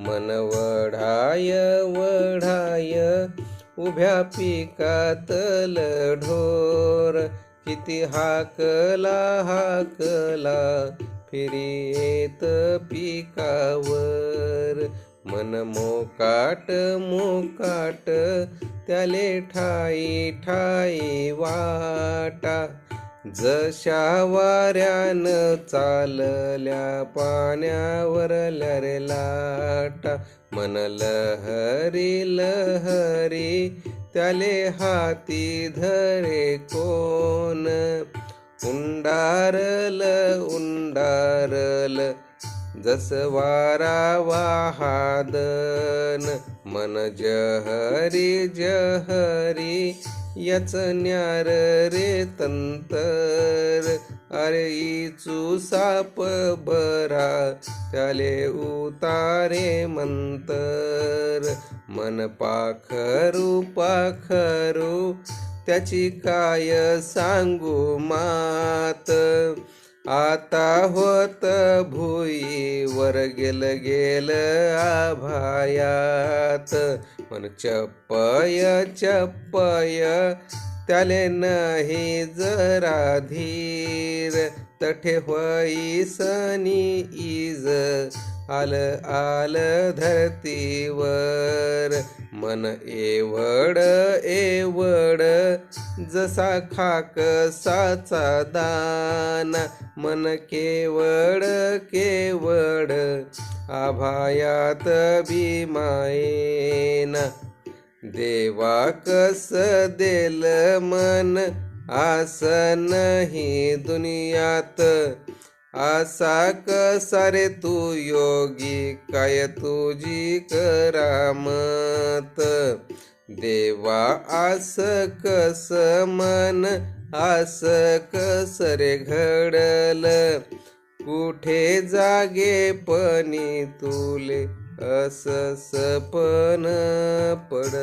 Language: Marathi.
मन वढाय वढाय उभ्या पिकातल ढोर किती हाकला हाकला फिरी येत पिकावर. मन मोकाट मोकाट त्याले ठाई ठाई वाटा. जशा वाऱ्यान चालल्या पाण्यावरल्या रे लाटा मन लहरी लहरी त्याले हाती धरे कोण? उंडारल उंडारल जस वारा वाहादन मन जहरी जहरी याच न्यार रे तंतर. अरे इचू साप बरा त्याले उतारे मंतर. मन पाखरू पाखरू त्याची काय सांगू मात. आता होत वर गेल गेल आभायात. मन चप्पय चप्पय त्याले नाही जरा धीर. तठे होई सनी इज आल आल धरतीवर. मन एवढ एवढ जसा खाक साचा दाना मन केवळ केवळ आभायात भीमायेन. देवा कस देल मन आसन ही दुनियात. आसा कसा रे तू योगी काय तुझी करामत. देवा आस कस मन आस कस रे घडल? कुठे जागे पणी तुले अस सपन पड